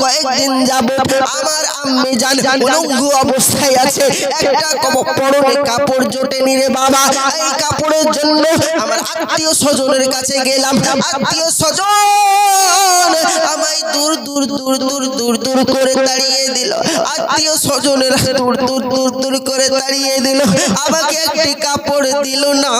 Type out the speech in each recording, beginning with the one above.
কয়েকদিন যাব আমার আম্মি জান উলঙ্গ অবস্থায় আছে। একটা পরনে কাপড় জোটেনি রে বাবা। এই কাপড়ের জন্য আমার আত্মীয় স্বজনের কাছে গেলাম। আত্মীয় স্বজন আমায় দূর দূর দূর দূর দূর দূর করে তাড়িয়ে দিল। আত্মীয় স্বজনের দূর দূর দূর দূর করে তাড়িয়ে দিল। আমাকে একটি কাপড় দিল না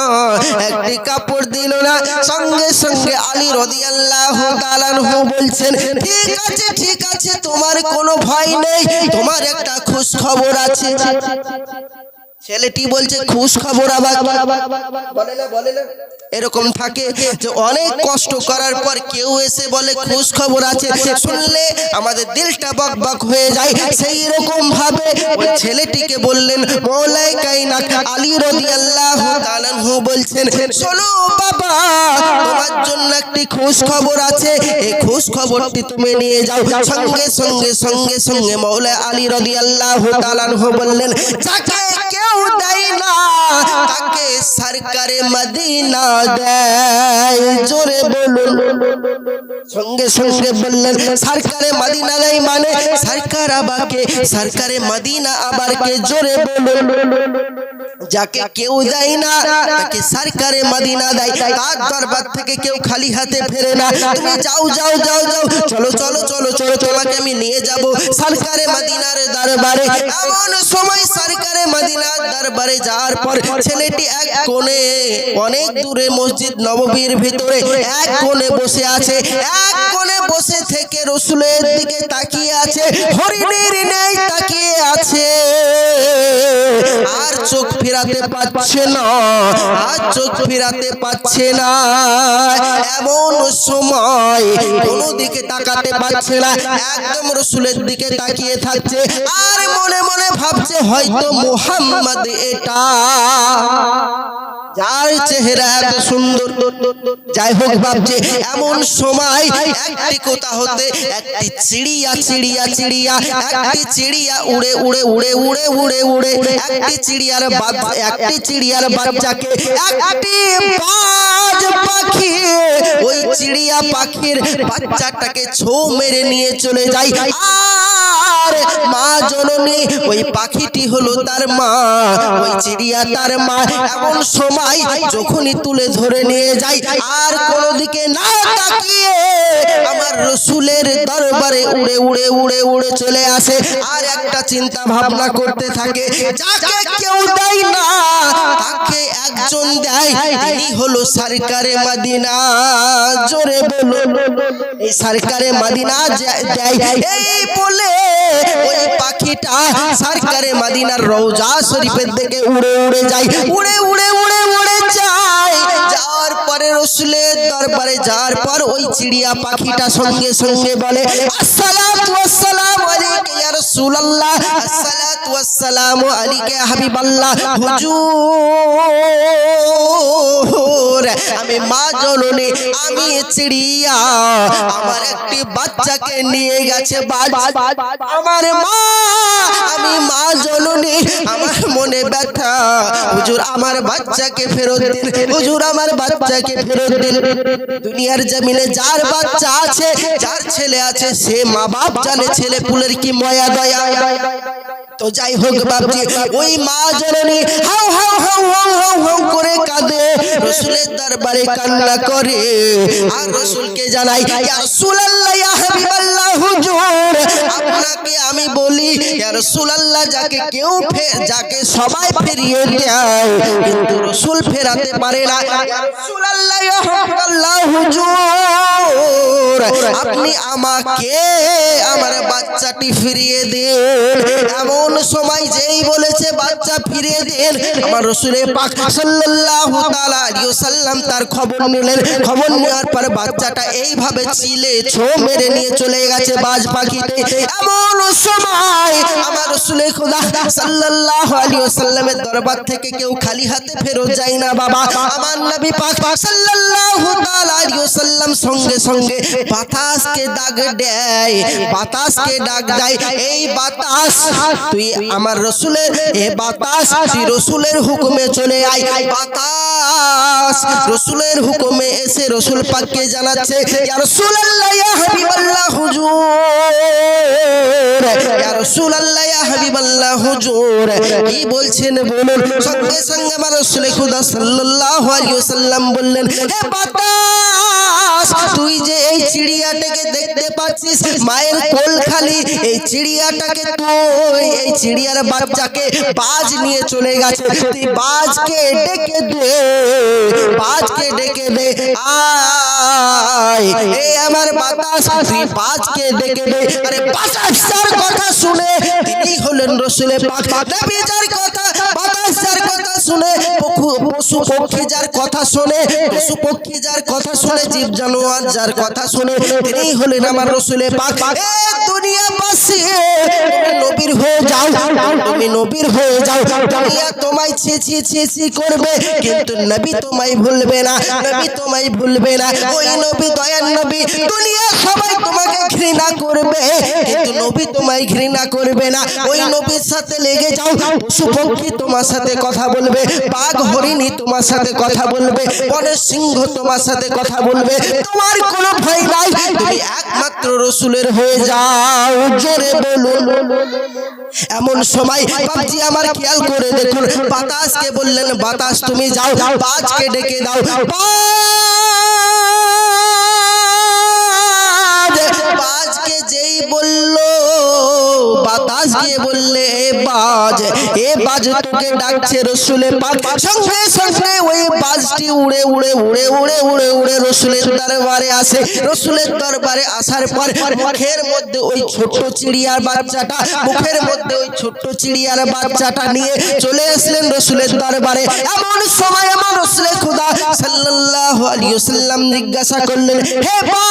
একটি কাপড় দিল না। সঙ্গে সঙ্গে আলী রদিয়াল্লাহু তাআলাহু বলছেন ঠিক আছে ঠিক আছে তোমার কোনো ভয় নেই। তোমার একটা খুশ খবর আছে। ছেলেটি বলছে, খুশ খবর আবার। বলে না বলে না এরকম থাকে যে অনেক কষ্ট করার পর কেউ এসে বলে, খুশ খবর আছে। শুনলে আমাদের দিলটা বক বক হয়ে যায়। সেই রকম ভাবে ওই ছেলেটিকে বললেন মৌলাই কাইনা আলী রাদিয়াল্লাহু তাআলাহু বলছেন, শোনো বাবা, তোমার জন্য একটি খুশ খবর আছে। এই খুশ খবরটি তুমি নিয়ে যাও। সঙ্গে সঙ্গে সঙ্গে সঙ্গে মৌলা আলী রাদিয়াল্লাহু তাআলাহু বললেন, যাকে কেউ দেয় না তাকে সরকারে মদিনা দেয় জোরে বলুন সঙ্গে সঙ্গে বললেন সরকারে মদিনা দেয় মানে সরকার আবাকে সরকারে মদিনা আবারকে জোরে বলুন যাকে কেউ দেয় না তাকে সরকারে মদিনা দেয়। তার দরবার থেকে কেউ খালি হাতে ফেরে না। তুমি যাও যাও যাও যাও। চলো চলো চলো চলো তোমাকে আমি নিয়ে যাব সরকারে মদিনার দরবারে। এমন সময় সরকারে মদিনার দরবারে যাওয়ার পর ছেলেটি এক কোণে অনেক দূরে মসজিদ নববীর ভিতরে এক কোণে বসে আছে। এক কোণে বসে থেকে রসুলের দিকে তাকিয়ে আছে। হরিণের ফেরাতে পারছে না আর চোখ ফেরাতে পারছে না। এমন সময় কোনো দিকে তাকাতে পারছে না একদম রসুলের দিকে তাকিয়ে থাকছে আর মনে মনে ভাবছে হয়তো মোহাম্মদ এটা। যার চেহারা এত সুন্দর। যাই হোক ভাবছে এমন সময় একটি কোথা হতে একটি চিড়িয়া চিড়িয়া চিড়িয়া একটি চিড়িয়া উড়ে উড়ে উড়ে উড়ে উড়ে উড়ে একটি চিড়িয়ার বাচ্চা একটি চিড়িয়ার বাচ্চাকে একটি বাজ পাখি। ওই চিড়িয়া পাখির বাচ্চাটাকে ছো মেরে নিয়ে চলে যায় আর মা জননী, ওই পাখিটি হলো তার মা, ওই চিড়িয়া তার মা। এমন সময় যখনই তুলে ধরে নিয়ে যায় আর কোনো দিকে না তাকিয়ে আমার রসুলের দরবারে উড়ে উড়ে উড়ে উড়ে চলে আসে। আর একটা চিন্তা ভাবনা করতে থাকে, যাকে কেউ দেয় না, তাকে একজন দেয়। তিনি হলো সরকারে মদিনা, জোরে বলো এই সরকারে মদিনা দেয়, এই বলে ওই পাখিটা সরকারে মদিনার রওজা শরীফের দিকে উড়ে উড়ে যায়, উড়ে উড়ে উড়ে উড়ে যায়। যাওয়ার পরে রসুলের দরবারে যাওয়ার পর ওই চিড়িয়া পাখিটা সঙ্গে সঙ্গে বলে, আসসালাতু আসসালামু আলাইকা ইয়া রাসূলুল্লাহ, আসসালাতু আসসালামু আলাইকা হাবিবাল্লাহ। হুজুর, আমি মা জননী, আমি চিড়িয়া, আমার একটি বাচ্চাকে নিয়ে গেছে বাজ আমার মা, আমি মা জননী, আমার মনে ব্যথা। হুজুর, আমার বাচ্চাকে ফেরত দিন। হুজুর, আমার বাচ্চাকে ফেরত দিন। দুনিয়ার জমিনে যার বাচ্চা আছে, যার ছেলে আছে, সে মা বাপ জানে ছেলে পুলের কি ময়া দয়া তো যাই হোক বাপজি, ওই মা জননী হাউ হাউ হাউ হাউ হাউ হাউ করে কাঁদে, রসুলের দরবারে কান্না করে। আর রসুলকে জানাই, ইয়া রাসূলুল্লাহ, ইয়া হাবিবাল্লাহ, হুজুর, আপনাকে আমি বলি, ইয়া রাসূলুল্লাহ, যাকে কেউ ফের যাকে সবাই ফিরিয়ে দেয়, কিন্তু রসুল ফেরাতে পারে না। আপনি আমাকে আমার বাচ্চাটি ফিরিয়ে দিন। এমন সময় যেই বলেছে বাচ্চা ফিরিয়ে দিন। আমার রসুলের পাক সাল্লাল্লাহু তাআলা আলাইহি ওয়াসাল্লাম তার খবর নিলেন। খবর নেওয়ার পর বাচ্চাটা এইভাবে চিলে ছো মেরে নিয়ে চলে গেছে বাজ পাখিতে। এমন সময় আমার রসুলের খোদা সাল্লাল্লাহু আলাইহি ওয়াসাল্লামের দরবার থেকে কেউ খালি হাতে ফেরত যায় না বাবা। আমার নবী পাক সাল্লাল্লাহু তাআলা আলাইহি সঙ্গে সঙ্গে বাতাসকে ডাক দেয়, বাতাসকে ডাক দেয়। এই বাতাস, তুই আমার রসুলের, এ বাতাস তুই রসুলের হুকুমে চলে আয়। বাতাস, রসুলের হুকুমে এসে রসুল পাককে জানাচ্ছে, ইয়া রাসূলুল্লাহ, ইয়া হাবিবাল্লাহ, হুজুর। ইয়া রাসূলুল্লাহ, ইয়া হাবিবাল্লাহ, হুজুর। কি বলছেন বলুন। সঙ্গে সঙ্গে আমার রাসূল খুদা সাল্লাল্লাহু আলাইহি ওয়াসাল্লাম বললেন, হে বাতাস, তুই যে এই চিড়িয়াটাকে দেখতে পাচ্ছিস, মায়ের কোল খালি, এই চিড়িয়াটাকে তুই, এই চিড়িয়ার বাচ্চাকে বাজ নিয়ে চলে গেছে, তুই বাজকে ডেকে দে, বাজকে ডেকে দে, আয় এই আমার বাতাস, তুই বাজকে ডেকে দে। আরে বাতাস কথা শুনে তিনি হলেন রসুলে পাক। নবী যার কথা শুনে পশু- পক্ষী যার কথা শুনে পশু পক্ষী যার কথা শুনে জীব জানোয়ার যার কথা শুনে তিনি হলেন আমার রসুলে পাক। নবীর হয়ে যাও তুমি নবীর হয়ে যাও দুনিয়া তোমায় ছি ছি ছি ছি করবে কিন্তু নবী তোমায় ভুলবে না নবী তোমায় ভুলবে না। ওই নবী দয়ার নবী দুনিয়া সবাই তোমাকে ঘৃণা করবে কিন্তু নবী তোমায় ঘৃণা করবে না। ওই নবীর সাথে লেগে যাও পশু পক্ষী তোমার সাথে কথা বলবে বাঘ হরিণী তোমার সাথে কথা বলবে বনের সিংহ তোমার সাথে কথা বলবে, তোমার কোনো ভয় নাই, তুমি একমাত্র রসুলের হয়ে যাও, জোরে বলুন। এমন সময় বাবজি আমার খেয়াল করে দেখুন, বাতাসকে বললেন, বাতাস তুমি যাও বাজকে ডেকে দাও। বাজকে যেই বলল বাতাস গিয়ে বললে বাজ এ বাজ তোকে ডাকছে রসুলে পাক সঙ্গে সঙ্গে ওই বাজটি উড়ে উড়ে উড়ে উড়ে উড়ে উড়ে রসুলের দরবারে আসে। রসুলের দরবারে আসার পর মুখের মধ্যে ওই ছোট্ট চিড়িয়ার বাচ্চাটা, মুখের মধ্যে ওই ছোট্ট চিড়িয়ার বাচ্চাটা নিয়ে চলে আসলেন রসুলের দরবারে। এমন সময় আমার রসুলের খুদা সাল্লাল্লাহু আলাইহি ওয়াসাল্লাম জিজ্ঞাসা করলেন, হে তো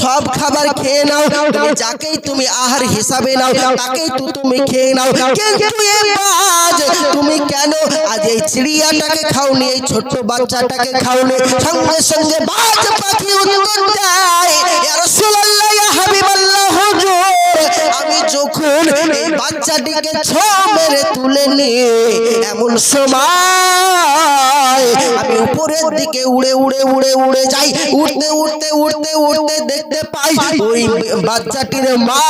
সব খাবার খেয়ে নাও। তুমি যাকেই তুমি আহার হিসাবে নাও, তাকেই তো তুমি খেয়ে নাও। কিন্তু বাজ, তুমি কেন আজ এই চিড়িয়াটাকে খাওনি, এই ছোট্ট বাচ্চাটাকে খাওনি? সঙ্গে সঙ্গে বাজ পাখি উত্তর দেয়। ইয়া রাসূলুল্লাহ, ইয়া হাবিবাল্লাহ। যখন এই বাচ্চাটিকে ছ মেরে তুলে নিয়ে এমন সময় আমি উপরের দিকে উড়ে উড়ে উড়ে উড়ে যাই। উড়তে উড়তে উড়তে উড়তে দেখতে পাই ওই বাচ্চাটির মা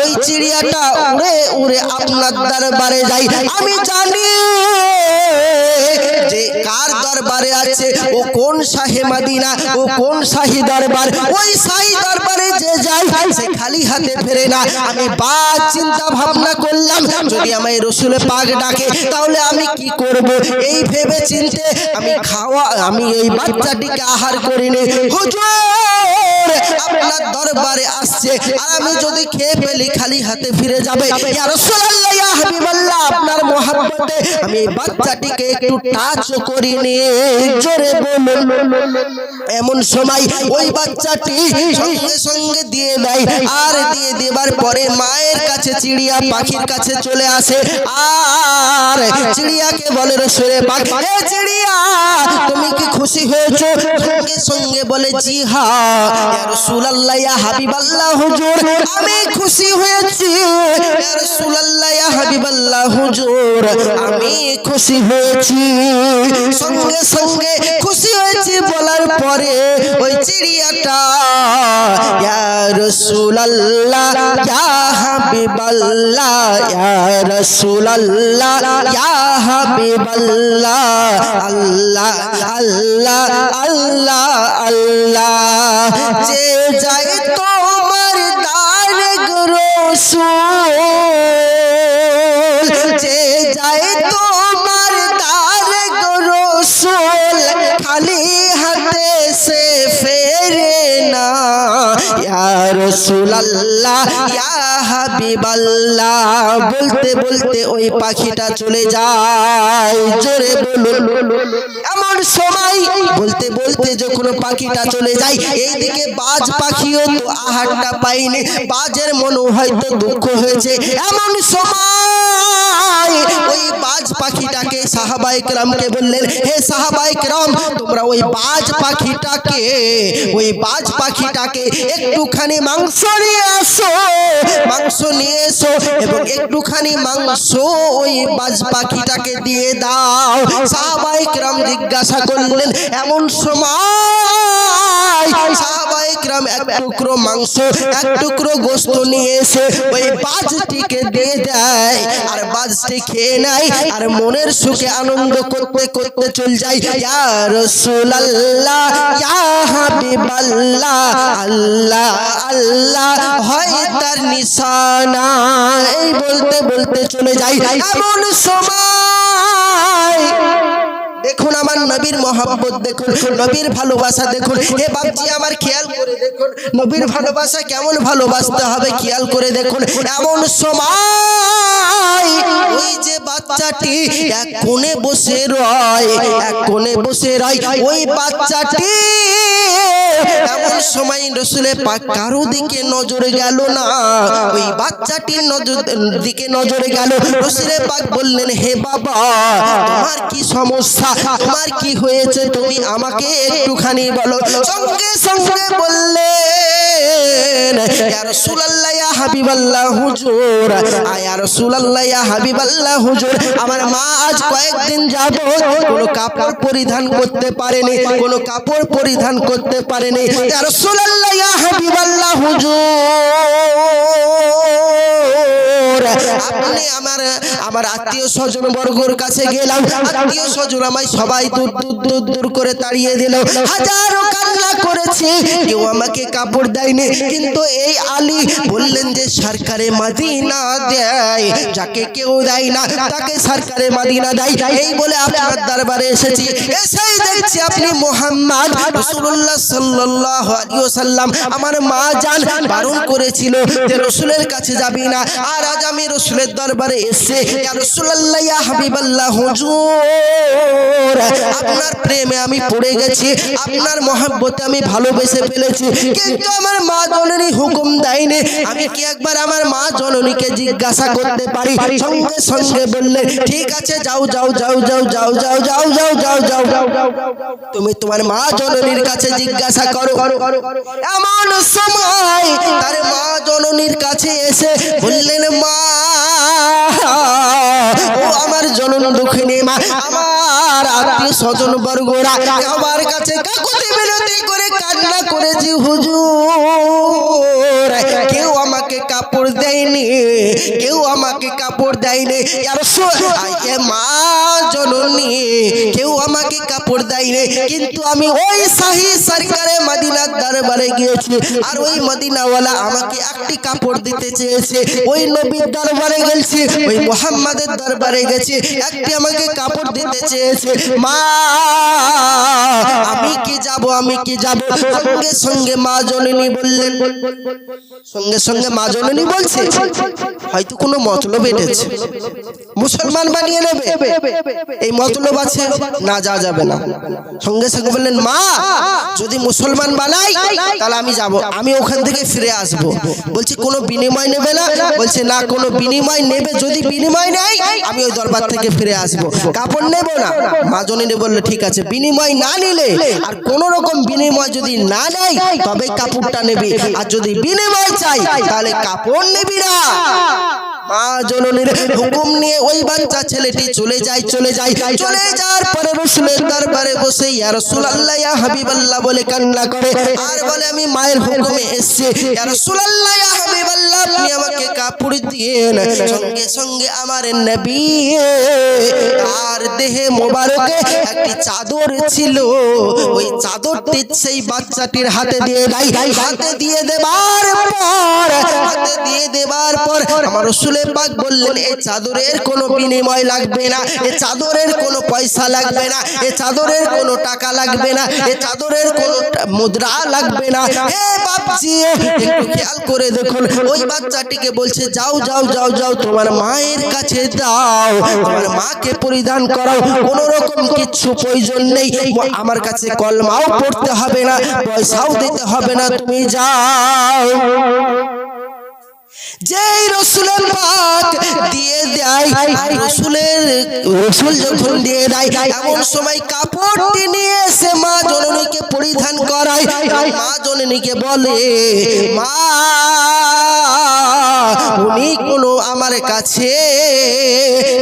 ওই চিড়িয়াটা উড়ে উড়ে আপনার দরবারে যাই। আমি জানি যে কার দরবারে আছে, ও কোন শাহে মাদিনা, ও কোন শাহী দরবার, ওই শাহী দরবারে সে খালি হাতে ফেরে না। আমি চিন্তা ভাবনা করলাম, যদি ডাকে, তাহলে আমি কি করব? এই ভেবে চিনতে আমি খাওয়া, আমি এই বাচ্চাটিকে আহার করিনি। আপনার দরবারে আসছে, আর আমি যদি খেয়ে ফেলি, খালি হাতে ফিরে যাবে। আপনার আমি বাচ্চাটিকে একটু টাচ করিনি। এমন সময় ওই বাচ্চাটি সঙ্গে সঙ্গে দিয়ে দেয় আর দিয়ে দেবার পরে মায়ের কাছে চিড়িয়া পাখির কাছে চলে আসে। আর চিড়িয়াকে বলে রসুরে পাখি "এ চিড়িয়া তুমি কি খুশি হয়েছো? সঙ্গে সঙ্গে বলে জি হ্যাঁ ইয়া রাসূলুল্লাহ ইয়া হাবিবাল্লাহ হুজুর আমি খুশি হয়েছি। রাসূলুল্লাহ ইয়া হাবিবাল্লাহ হুজুর আমি খুশি হয়েছি। সঙ্গে সঙ্গে খুশি হয়েছি বলার পরে ওই চিড়িয়াটা রাসূলুল্লাহ ইয়া হাবিবাল্লাহ ইয়া রাসূলুল্লাহ ইয়া হাবিবাল্লাহ আল্লাহ আল্লাহ আল্লাহ আল্লাহ। যে যায় রাসূলুল্লাহ ইয়া হাবিবাল্লাহ বলতে বলতে ওই পাখিটা চলে যায়। জোরে বলুন এমন সময় বলতে বলতে যখন পাখিটা চলে যায়, এইদিকে বাজ পাখিও তো আহারটা পাইনি বাজের মনে হয়তো দুঃখ হয়েছে। এমন সময় ওই বাজ পাখিটাকে সাহাবাই রামকে বললেন, হে সাহাবাই রাম তোমরা ওই বাজ পাখিটাকে, ওই বাজ পাখিটাকে একটুখানি মাংস নিয়ে আসো, মাংস নিয়ে এসো এবং একটুখানি মাংস ওই বাজ পাখিটাকে দিয়ে দাও। সাহাবাই রাম জিজ্ঞাসা করলেন এমন সময় সাহাবাই রাম এক টুকরো মাংস এক টুকরো গোস্ত নিয়ে এসে ওই বাজটিকে দিয়ে দেয়। আর বাজটি খেয়ে নেয় আর মনের সুখে আনন্দ করতে করতে চল যায়। ইয়া রাসূলুল্লাহ ইয়া হাবিবাল্লাহ আল্লাহ আল্লাহ হয় তার নিশানা। এই বলতে বলতে চলে যায়। এমন সময় দেখুন আমার নবীর মহাব্বত দেখুন, নবীর ভালোবাসা দেখুন। হে বাপজি, আমার খেয়াল করে দেখুন, নবীর ভালোবাসা কেমন ভালোবাসতে হবে, খেয়াল করে দেখুন। এমন সময় বাচ্চাটি এক কোণে বসে রয়, এক কোণে বসে রয়। ওই বাচ্চাটি এমন সময় রসুলে পাক, কারও দিকে নজর গেল না। ওই বাচ্চাটির নজর, দিকে নজরে গেল। রসুলে পাক বললেন, হে বাবা, তোমার কি সমস্যা? তোমার কি হয়েছে? তুমি আমাকে একটুখানি বলো। সঙ্গে সঙ্গে ইয়া হাবিবাল্লাহ, হুজুর। আর রাসূলুল্লাহ, ইয়া হাবিবাল্লাহ, হুজুর। আমার মা আজ কয়েকদিন যাব কোনো কাপড় পরিধান করতে পারেনি, কোনো কাপড় পরিধান করতে পারেনি। আর রাসূলুল্লাহ হাবিবাল্লাহ, হুজুর। আপনি আমার আমার আত্মীয় স্বজন বর্গর কাছে গেলাম। আত্মীয় স্বজন আমায় সবাই দূর দূর দূর দূর করে তাড়িয়ে দিল। হাজারো কান্না করেছে কেউ আমাকে কাপড় দেয়নি। কিন্তু এই আলী বললেন যে সরকারে মাদিনা দেয় যাকে কেউ দেয় না তাকে সরকারে মাদিনা দেয়। এই বলে আপনার দরবারে এসেছি। এসেই দেখছি আপনি মোহাম্মদ আলাইহি ওয়াসাল্লাম। আমার মা জান বারণ করেছিল যে রসুলের কাছে যাবি না। আর আজ আমি রসুলের দরবারে এসে ইয়া হুজুর আপনার প্রেমে আমি পড়ে গেছি আপনার মহব্বতে আমি ভালোবেসে ফেলেছি কিন্তু আমার মা জননী হুকুম দেয়নি আমি কি একবার আমার মা জননীকে জিজ্ঞাসা করতে পারি সঙ্গে সঙ্গে বললে ঠিক আছে যাও যাও যাও যাও যাও যাও যাও যাও যাও যাও তুমি তোমার মা জননীর কাছে জিজ্ঞাসা করো এমন সময় তার মা জননীর কাছে এসে বললেন মা ও আমার জনন দুঃখিনী মা, আমার আত্মীয় স্বজন বর্গরা আমার কাছে করে কান্না করেছি হুজুর। কেউ কাপড় দেয়নি, কেউ আমাকে কাপড় দেয়নি। মা জননী, কেউ আমাকে কাপড় দেয়নি। কিন্তু আমি ওই শাহী সরকারে মদিনার দরবারে গিয়েছি, আর ওই মদিনাওয়ালা আমাকে একটি কাপড় দিতে চেয়েছে। ওই নবীর দরবারে গেছি, ওই মোহাম্মদের দরবারে গেছি, একটি আমাকে কাপড় দিতে চেয়েছে। মা, আমি কি যাব, আমি কি যাব? সঙ্গে সঙ্গে মা জননী বললেন, সঙ্গে সঙ্গে মা জননী বলছে, হয়তো কোনো মতলব এটেছে মুসলমান বানিয়ে নেবে। এই মতলব আছে, না যা যাবে না। সঙ্গে সঙ্গে বললেন, মা, যদি মুসলমান বানাই, তাহলে আমি যাব। আমি ওখান থেকে ফিরে আসব। বলছি, কোনো বিনিময় নেবে না? বলছে, না, কোনো বিনিময় নেবে। যদি বিনিময় নেই আমি ওই দরবার থেকে ফিরে আসব। কাপড় নেব না? মা জনিনে বলল, ঠিক আছে, বিনিময় না নিলে আর কোন রকম বিনিময় যদি না নেয়, তবে কাপড়টা নেবে। আর যদি বিনিময় চাই, তাহলে কাপড় নেবি না। হুকুম নিয়ে ওই বাচ্চা ছেলেটি চলে যায় চলে যায়, চলে যাওয়ার পরে রসুলের দরবারে বসে ইয়া রাসূলুল্লাহ, ইয়া হাবিবাল্লাহ বলে কান্না করে। আর বলে, আমি মায়ের হুকুমে ইয়া রাসূলুল্লাহ, ইয়া হাবিবাল্লাহ, আপনি আমাকে কাপড় দিয়েন। সঙ্গে সঙ্গে আমার নবী আর দেহে মোবারকে একটি চাদর ছিল। ওই চাদরটি সেই বাচ্চাটির হাতে দিয়ে দেয়। হাতে দিয়ে দেবার পর, হাতে দিয়ে দেবার পর আমার রসুলে পাক বললেন এই চাদরের কোনো বিনিময় লাগবে না, এ চাদরের কোনো পয়সা লাগবে না, এ চাদরের কোনো টাকা লাগবে না, এ চাদরের কোনো মুদ্রা লাগবে না। খেয়াল করে দেখুন, ওই বাচ্চাটিকে বলছে, যাও যাও যাও যাও, তোমার মায়ের কাছে দাও, তোমার মাকে পরিধান করাও, কোন রকম কিচ্ছু প্রয়োজন নেই, আমার কাছে কলমাও পড়তে হবে না, পয়সাও দিতে হবে না, তুমি যাও। যেই রসুলের পাক দিয়ে দেয়, রসুলের রসুল যখন দিয়ে দেয়, এমন সময় কাপড়টি নিয়ে এসে মা জননীকে পরিধান করায়। মা জননীকে বলে, মা উনি কোনো আমার কাছে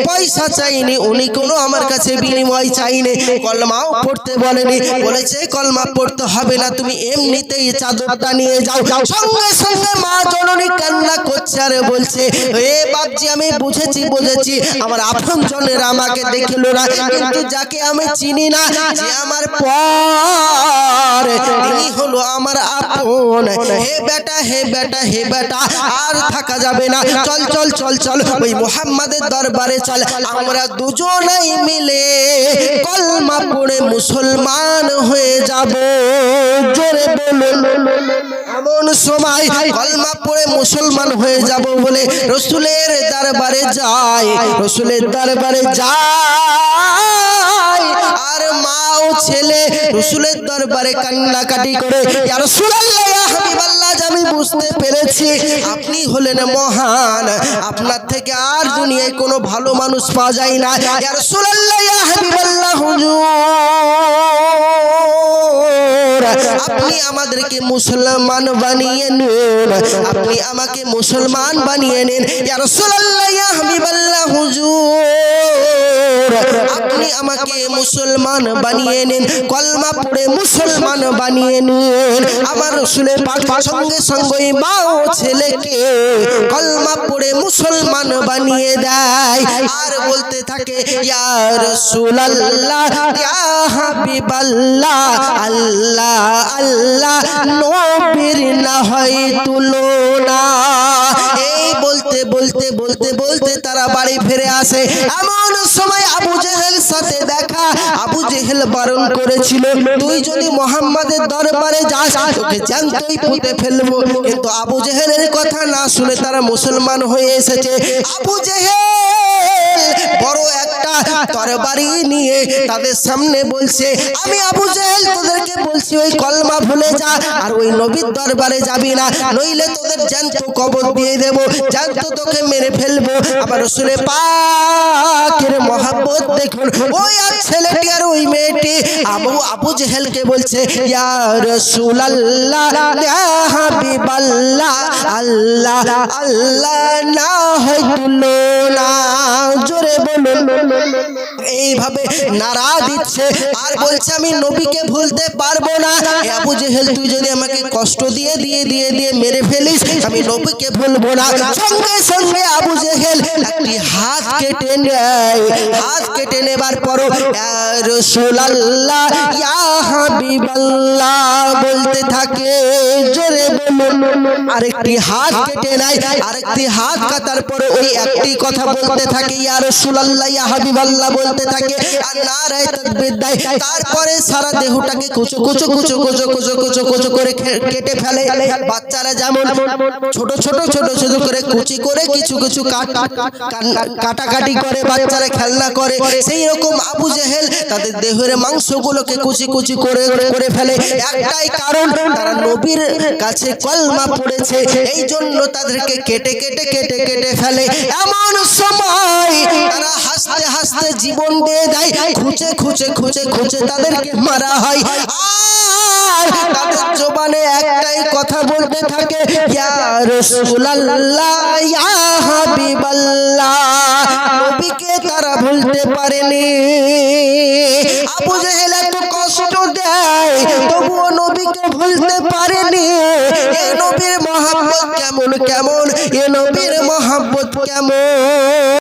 পয়সা চাইনি, উনি কোনো আমার কাছে বিনিময় চাইনি। কলমাও পড়তে বলেনি, বলেছে, কলমা পড়তে হবে না, তুমি এমনিতেই চাদরটা নিয়ে যাও। সঙ্গে সঙ্গে মা জননী কান্না করছে আর বলছে, এ বাপজি, আমি বুঝেছি বুঝেছি, আমার আপন জনের আমাকে দেখল না, কিন্তু যাকে আমি চিনি না, যে আমার পর তিনি হলো আমার আপন। হে বেটা হে বেটা হে বেটা, আর থাকা যাবে না। চল চল চল চল ওই মোহাম্মদের দরবারে চল। আমরা দুজনেই মিলে কলমা পড়ে মুসলমান হয়ে যাব। জোরে বলুন। এমন সময় কলমা পড়ে মুসলমান হয়ে যাব বলে রসুলের দরবারে যায়। রসুলের দরবারে যায়। আর মা ছেলে রসুলের দরবারে কান্নাকাটি করে আমি বুঝতে পেরেছি, আপনি হলেন মহান। আপনার থেকে আর দুনিয়ায় কোনো ভালো মানুষ পাওয়া যায় না। আপনি আমাদেরকে মুসলমান বানিয়ে নিন। আপনি আমাকে মুসলমান বানিয়ে নিন। ইয়া রাসূলুল্লাহ, ইয়া হাবিবাল্লাহ, হুজুর। আপনি আমাকে মুসলমান বানিয়ে নিন, কলমা পড়ে মুসলমান বানিয়ে নিন। আমার রসুলের পাক সঙ্গে সঙ্গে মা ও ছেলেকে কলমা পড়ে মুসলমান বানিয়ে দেয়। আর বলতে থাকে, ইয়া রাসূলুল্লাহ, ইয়া হাবিবাল্লাহ, আল্লাহ আল্লাহ, নবীর না হয় তুলনা। তারা বাড়ি ফিরে আসে। এমন সময় আবু জেহেল সাথে দেখা, আবু জেহেল বারণ করেছিল, তুই যদি মোহাম্মদের দরবারে যাস, তোকে জানতেই পুঁতে ফেলব। কিন্তু আবু জেহেলের কথা না শুনে তারা মুসলমান হয়ে এসেছে। আবু জেহেল বড় তরবারি নিয়ে তাদের সামনে বলছে, আমি আবু জাহেল, তোদেরকে বলছি, ওই কলমা ভুলে যা আর ওই নবীর দরবারে যাবি না। নইলে তোদের জ্যান্ত কবর দিয়ে দেব, জ্যান্ত তোকে মেরে ফেলব। আবার রসুলে পাকের মহাব্বত দেখুন। ওই আর ছেলেটি আর ওই মেয়েটি আবু আবু জেহেলকে বলছে ইয়া রাসূলুল্লাহ ইয়া হাবিবাল্লাহ আল্লাহ আল্লাহ না হয় তুলনা জোরে বলুন। এইভাবে নারা দিচ্ছে আর বলছে আমি নবীকে ভুলতে পারব না। আবু জেহেল তুই যদি আমাকে কষ্ট দিয়ে দিয়ে দিয়ে দিয়ে মেরে ফেলিস আমি নবীকে ভুলবো না। সঙ্গে সঙ্গে আবু জেহেল একটি হাত কেটে হাত কেটে নেবার পর রসুলাল্লাহ বলতে থাকে। আরেকটি হাত কেটে নেয়, আরেকটি হাত কাটার পরে ওই একটি কথা বলতে থাকে। বলতে থাকে। আর তারপরে সারা দেহটাকে কুচো কুচো কুচো কুচো কুচো কুচো কুচো করে কেটে ফেলে। বাচ্চারা যেমন ছোট ছোট ছোট ছোট করে কুচি করে কিছু কিছু কাটা কাটাকাটি করে বাচ্চারা খেলনা করে সেই রকম আবু জেহেল তাদের দেহের মাংসগুলোকে কুচি কুচি করে করে ফেলে। একটাই কারণ, তারা নবীর কাছে কলমা পড়েছে এই জন্য তাদেরকে কেটে কেটে কেটে কেটে ফেলে। এমন সময় তারা হাসতে হাসতে জীবন দিয়ে দেয়, খুঁচে খুঁচে খুঁচে খুঁচে তাদেরকে মারা হয়। আর তাদের জবানে একটাই কথা বলতে থাকে, ইয়া নবীকে তারা ভুলতে পারেনি। আবু জেহেল এত কষ্ট দেয়, তবুও নবীকে ভুলতে পারেনি। এ নবীর মহাব্বত কেমন কেমন, এ নবীর মহাব্বত কেমন?